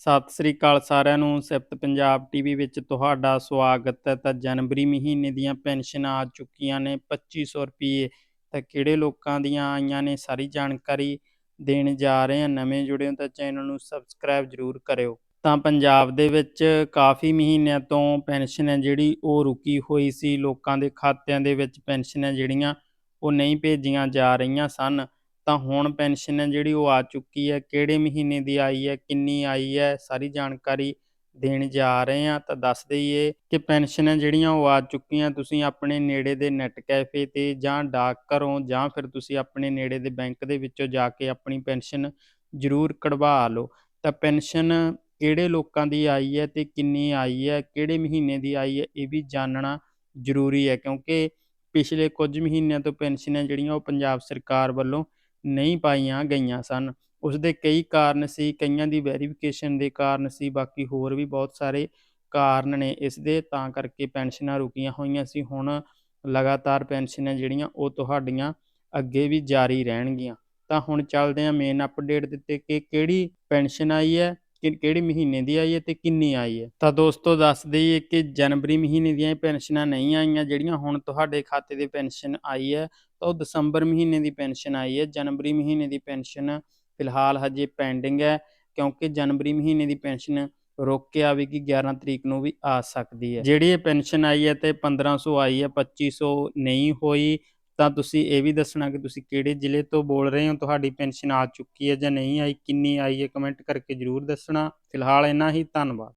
ਸਤਿ ਸ੍ਰੀ ਅਕਾਲ ਸਾਰਿਆਂ ਨੂੰ, ਸਿਫਤ ਪੰਜਾਬ ਟੀਵੀ ਵਿੱਚ ਤੁਹਾਡਾ ਸਵਾਗਤ ਹੈ। ਤਾਂ ਜਨਵਰੀ ਮਹੀਨੇ ਦੀਆਂ ਪੈਨਸ਼ਨਾਂ ਆ ਚੁੱਕੀਆਂ ਨੇ 2500 ਰੁਪਏ। ਤਾਂ ਕਿਹੜੇ ਲੋਕਾਂ ਦੀਆਂ ਆਈਆਂ ਨੇ ਸਾਰੀ ਜਾਣਕਾਰੀ ਦੇਣ ਜਾ ਰਹੇ ਹਾਂ। ਨਵੇਂ ਜੁੜੇ ਹੋ ਤਾਂ ਚੈਨਲ ਨੂੰ ਸਬਸਕ੍ਰਾਈਬ ਜ਼ਰੂਰ ਕਰਿਓ। ਤਾਂ ਪੰਜਾਬ ਦੇ ਵਿੱਚ ਕਾਫੀ ਮਹੀਨਿਆਂ ਤੋਂ ਪੈਨਸ਼ਨ ਹੈ ਜਿਹੜੀ, ਉਹ ਰੁਕੀ ਹੋਈ ਸੀ। ਲੋਕਾਂ ਦੇ ਖਾਤਿਆਂ ਦੇ ਵਿੱਚ ਪੈਨਸ਼ਨਾਂ ਜਿਹੜੀਆਂ, ਉਹ ਨਹੀਂ ਭੇਜੀਆਂ ਜਾ ਰਹੀਆਂ ਸਨ। ਤਾਂ ਹੁਣ ਪੈਨਸ਼ਨ ਹੈ ਜਿਹੜੀ ਉਹ ਆ ਚੁੱਕੀ ਹੈ, ਕਿਹੜੇ ਮਹੀਨੇ ਦੀ ਆਈ ਹੈ, ਕਿੰਨੀ ਆਈ ਹੈ, ਸਾਰੀ ਜਾਣਕਾਰੀ ਦੇਣ ਜਾ ਰਹੇ ਹਾਂ। ਤਾਂ ਦੱਸ ਦਈਏ ਕਿ ਪੈਨਸ਼ਨਾਂ ਜਿਹੜੀਆਂ ਉਹ ਆ ਚੁੱਕੀਆਂ, ਤੁਸੀਂ ਆਪਣੇ ਨੇੜੇ ਦੇ ਨੈਟ ਕੈਫੇ ਤੇ ਜਾਂ ਡਾਕ ਘਰੋਂ ਜਾਂ ਫਿਰ ਤੁਸੀਂ ਆਪਣੇ ਨੇੜੇ ਦੇ ਬੈਂਕ ਦੇ ਵਿੱਚੋਂ ਜਾ ਕੇ ਆਪਣੀ ਪੈਨਸ਼ਨ ਜ਼ਰੂਰ ਕਢਵਾ ਲਓ। ਤਾਂ ਪੈਨਸ਼ਨ ਕਿਹੜੇ ਲੋਕਾਂ ਦੀ ਆਈ ਹੈ ਤੇ ਕਿੰਨੀ ਆਈ ਹੈ, ਕਿਹੜੇ ਮਹੀਨੇ ਦੀ ਆਈ ਹੈ, ਇਹ ਵੀ ਜਾਣਨਾ ਜ਼ਰੂਰੀ ਹੈ। ਕਿਉਂਕਿ ਪਿਛਲੇ ਕੁਝ ਮਹੀਨਿਆਂ ਤੋਂ ਪੈਨਸ਼ਨਾਂ ਜਿਹੜੀਆਂ ਉਹ ਪੰਜਾਬ ਸਰਕਾਰ ਵੱਲੋਂ ਨਹੀਂ ਪਾਈਆਂ ਗਈਆਂ ਸਨ। ਉਸ ਦੇ ਕਈ ਕਾਰਨ ਸੀ, ਕਈਆਂ ਦੀ ਵੈਰੀਫਿਕੇਸ਼ਨ ਦੇ ਕਾਰਨ ਸੀ, ਬਾਕੀ ਹੋਰ ਵੀ ਬਹੁਤ ਸਾਰੇ ਕਾਰਨ ਨੇ। ਇਸ ਦੇ ਤਾਂ ਕਰਕੇ ਪੈਨਸ਼ਨਾਂ ਰੁਕੀਆਂ ਹੋਈਆਂ ਸੀ। ਹੁਣ ਲਗਾਤਾਰ ਪੈਨਸ਼ਨਾਂ ਜਿਹੜੀਆਂ, ਉਹ ਤੁਹਾਡੀਆਂ ਅੱਗੇ ਵੀ ਜਾਰੀ ਰਹਿਣਗੀਆਂ। ਤਾਂ ਹੁਣ ਚੱਲਦੇ ਹਾਂ ਮੇਨ ਅਪਡੇਟ ਦਿੱਤੇ ਕਿ ਕਿਹੜੀ ਪੈਨਸ਼ਨ ਆਈ ਹੈ ਕਿ ਕਿਹੜੇ ਮਹੀਨੇ ਦੀ ਆਈ ਹੈ ਤੇ ਕਿੰਨੀ ਆਈ ਹੈ। ਤਾਂ ਦੋਸਤੋ, ਦੱਸ ਦਈਏ ਕਿ ਜਨਵਰੀ ਮਹੀਨੇ ਦੀਆਂ ਪੈਨਸ਼ਨਾਂ ਨਹੀਂ ਆਈਆਂ, ਜਿਹੜੀਆਂ ਹੁਣ ਤੁਹਾਡੇ ਖਾਤੇ ਦੇ ਪੈਨਸ਼ਨ ਆਈ ਹੈ, ਤਾਂ ਉਹ ਦਸੰਬਰ ਮਹੀਨੇ ਦੀ ਪੈਨਸ਼ਨ ਆਈ ਹੈ। ਜਨਵਰੀ ਮਹੀਨੇ ਦੀ ਪੈਨਸ਼ਨ ਫਿਲਹਾਲ ਹਜੇ ਪੈਂਡਿੰਗ ਹੈ, ਕਿਉਂਕਿ ਜਨਵਰੀ ਮਹੀਨੇ ਦੀ ਪੈਨਸ਼ਨ ਰੁਕ ਕੇ ਆਵੇਗੀ 11 ਤਰੀਕ ਨੂੰ ਵੀ ਆ ਸਕਦੀ ਹੈ। ਜਿਹੜੀ ਇਹ ਪੈਨਸ਼ਨ ਆਈ ਹੈ ਤੇ 1500 ਆਈ ਹੈ 2500 ਨਹੀਂ ਹੋਈ ਤਾਂ ਤੁਸੀਂ ਇਹ ਵੀ ਦੱਸਣਾ ਕਿ ਤੁਸੀਂ ਕਿਹੜੇ ਜ਼ਿਲ੍ਹੇ ਤੋਂ ਬੋਲ ਰਹੇ ਹੋ? ਤੁਹਾਡੀ ਪੈਨਸ਼ਨ ਆ ਚੁੱਕੀ ਹੈ ਜਾਂ ਨਹੀਂ ਆਈ? ਕਿੰਨੀ ਆਈ ਹੈ? ਕਮੈਂਟ ਕਰਕੇ ਜਰੂਰ ਦੱਸਣਾ। ਫਿਲਹਾਲ ਇੰਨਾ ਹੀ, ਧੰਨਵਾਦ।